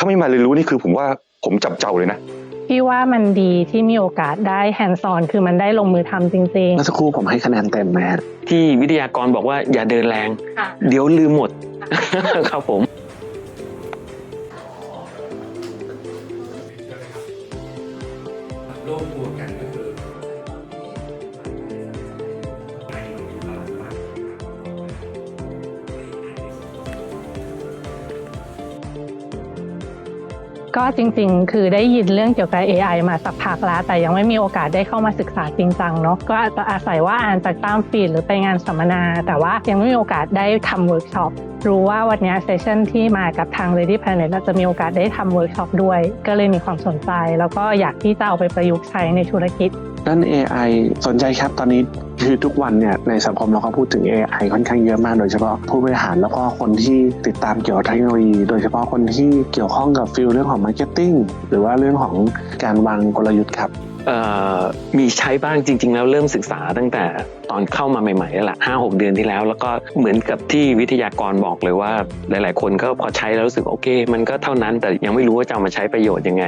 ถ้าไม่มาเรียนรู้นี่คือผมว่าผมจับเจ้าเลยนะพี่ว่ามันดีที่มีโอกาสได้แฮนด์ on คือมันได้ลงมือทำจริงเมื่อสักครู่ผมให้คะแนนเต็มนะฮะที่วิทยากรบอกว่าอย่าเดินแรงๆค่ะเดี๋ยวลืมหมดครับผมร่วมตัวกันก็คือ ก็จริงๆ คือได้ยินเรื่องเกี่ยวกับ AI มาสักพักแล้ว แต่ยังไม่มีโอกาสได้เข้ามาศึกษาจริงจังเนาะก็อาจจะอาศัยว่าอ่านจากตามฟีดหรือไปงานสัมมนา แต่ว่ายังไม่มีโอกาสได้ทำเวิร์กช็อปรู้ว่าวันนี้เซสชั่นที่มากับทาง Ready Planet เราจะมีโอกาสได้ทำเวิร์กช็อปด้วย ก็เลยมีความสนใจ แล้วก็อยากที่จะเอาไปประยุกต์ใช้ในธุรกิจด้าน AI สนใจครับตอนนี้ คือทุกวันเนี่ยในสังคมเราก็พูดถึง AI ค่อนข้างเยอะมาก โดยเฉพาะผู้บริหารแล้วก็คนที่ติดตามเกี่ยวกับเทคโนโลยี โดยเฉพาะคนที่เกี่ยวข้องกับฟิลเรื่องของมาร์เก็ตติ้งหรือว่าเรื่องของการวางกลยุทธ์ครับเอ่อมีใช้บ้างจริง ๆ แล้วเริ่มศึกษาตั้งแต่ตอนเข้ามาใหม่ๆแล้วล่ะห้าหกเดือนที่แล้ว แล้วก็เหมือนกับที่วิทยากรบอกเลยว่าหลาย ๆ คนก็พอใช้แล้วรู้สึกโอเค มันก็เท่านั้นแต่ยังไม่รู้ว่าจะเอามาใช้ประโยชน์ยังไง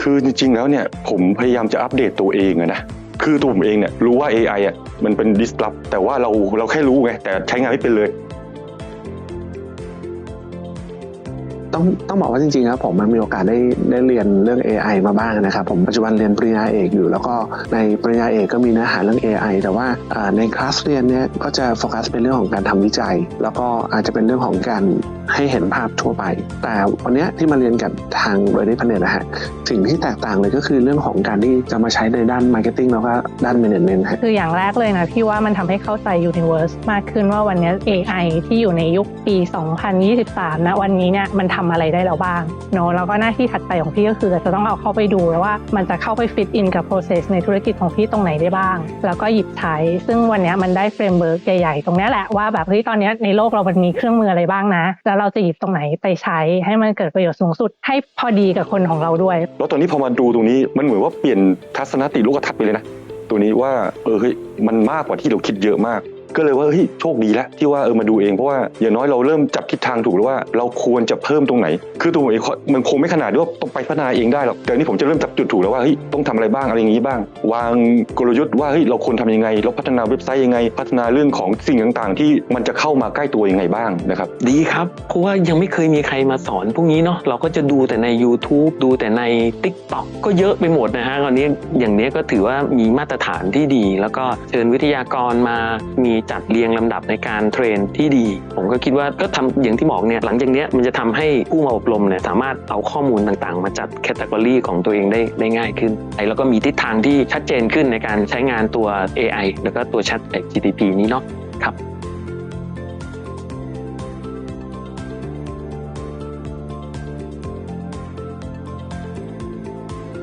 คือจริง ๆ แล้วเนี่ยผมพยายามจะอัปเดตตัวเองอะนะ คือตัวผมเองเนี่ยรู้ว่า AI อะมันเป็น disrupt แต่ว่าเราเราแค่รู้ไงแต่ใช้งานไม่เป็นเลย ต้องต้องบอกว่าจริงๆครับผมมันมีโอกาสได้ได้เรียนเรื่อง AI มาบ้างนะครับผมปัจจุบันเรียนปริญญาเอกอยู่ แล้วก็ในปริญญาเอกก็มีเนื้อหาเรื่อง AI แต่ว่าในคลาสเรียนเนี่ยก็จะโฟกัสเป็นเรื่องของการทำวิจัย แล้วก็อาจจะเป็นเรื่องของการให้เห็นภาพทั่วไป แต่วันนี้ที่มาเรียนกับทาง Ready Planet นะฮะสิ่งที่แตกต่างเลยก็คือเรื่องของการที่จะมาใช้ในด้าน Marketing แล้วก็ด้าน Management ฮะคืออย่างแรกเลยนะพี่ว่ามันทำให้เข้าใจ Universe มากขึ้นว่าวันนี้ AI ที่อยู่ในยุคปี 2023นะวันนี้เนี่ยมันทำอะไรได้แล้วบ้างเนาะแล้วก็หน้าที่ถัดไปของพี่ก็คือจะต้องเอาเข้าไปดูว่ามันจะเข้าไป fit in กับ process ในธุรกิจของพี่ตรงไหนได้บ้าง แล้วก็หยิบใช้ ซึ่งวันนี้มันได้เฟรมเวิร์กใหญ่ๆ ตรงนี้แหละว่าแบบเฮ้ยตอนนี้ในโลกเรามันมีเครื่องมืออะไรบ้างนะ แล้วเราจะหยิบตรงไหนไปใช้ให้มันเกิดประโยชน์สูงสุด ให้พอดีกับคนของเราด้วย แล้วตอนนี้พอมาดูตรงนี้มันเหมือนว่าเปลี่ยนทัศนคติโลกทัศน์ไปเลยนะตัวนี้ว่าเออเฮ้ยมันมากกว่าที่เราคิดเยอะมาก ก็เลยว่าเฮ้ยโชคดีแล้วที่ว่าเออมาดูเองเพราะว่าอย่างน้อยเราเริ่มจับทิศทางถูกแล้วว่าเราควรจะเพิ่มตรงไหน คือตัวผมเองมันคงไม่ขนาดที่ว่าต้องไปพัฒนาเองได้หรอกแต่นี่ผมจะเริ่มจับจุดถูกแล้วว่าเฮ้ยต้องทำอะไรบ้างอะไรอย่างนี้บ้าง วางกลยุทธ์ว่าเฮ้ยเราควรทำยังไง เราพัฒนาเว็บไซต์ยังไง พัฒนาเรื่องของสิ่งต่าง ๆ ที่มันจะเข้ามาใกล้ตัวยังไงบ้างนะครับดีครับเพราะว่ายังไม่เคยมีใครมาสอนพวกนี้เนาะเราก็จะดูแต่ใน YouTube ดูแต่ใน TikTok ก็เยอะไปหมดนะฮะตอนนี้อย่างนี้ก็ถือว่ามีมาตรฐานที่ดี แล้วก็เชิญวิทยากรมามีจัดเรียงลำดับในการเทรนที่ดี ผมก็คิดว่าก็ทำอย่างที่บอกเนี่ยหลังจากนี้มันจะทำให้ผู้มาอบรมเนี่ยสามารถเอาข้อมูลต่างๆ มาจัดแคตตากรีของตัวเองได้ได้ง่ายขึ้นไอ้แล้วก็มีทิศทางที่ชัดเจนขึ้นในการใช้งานตัว AI แล้วก็ตัว Chat GTP นี้เนาะครับ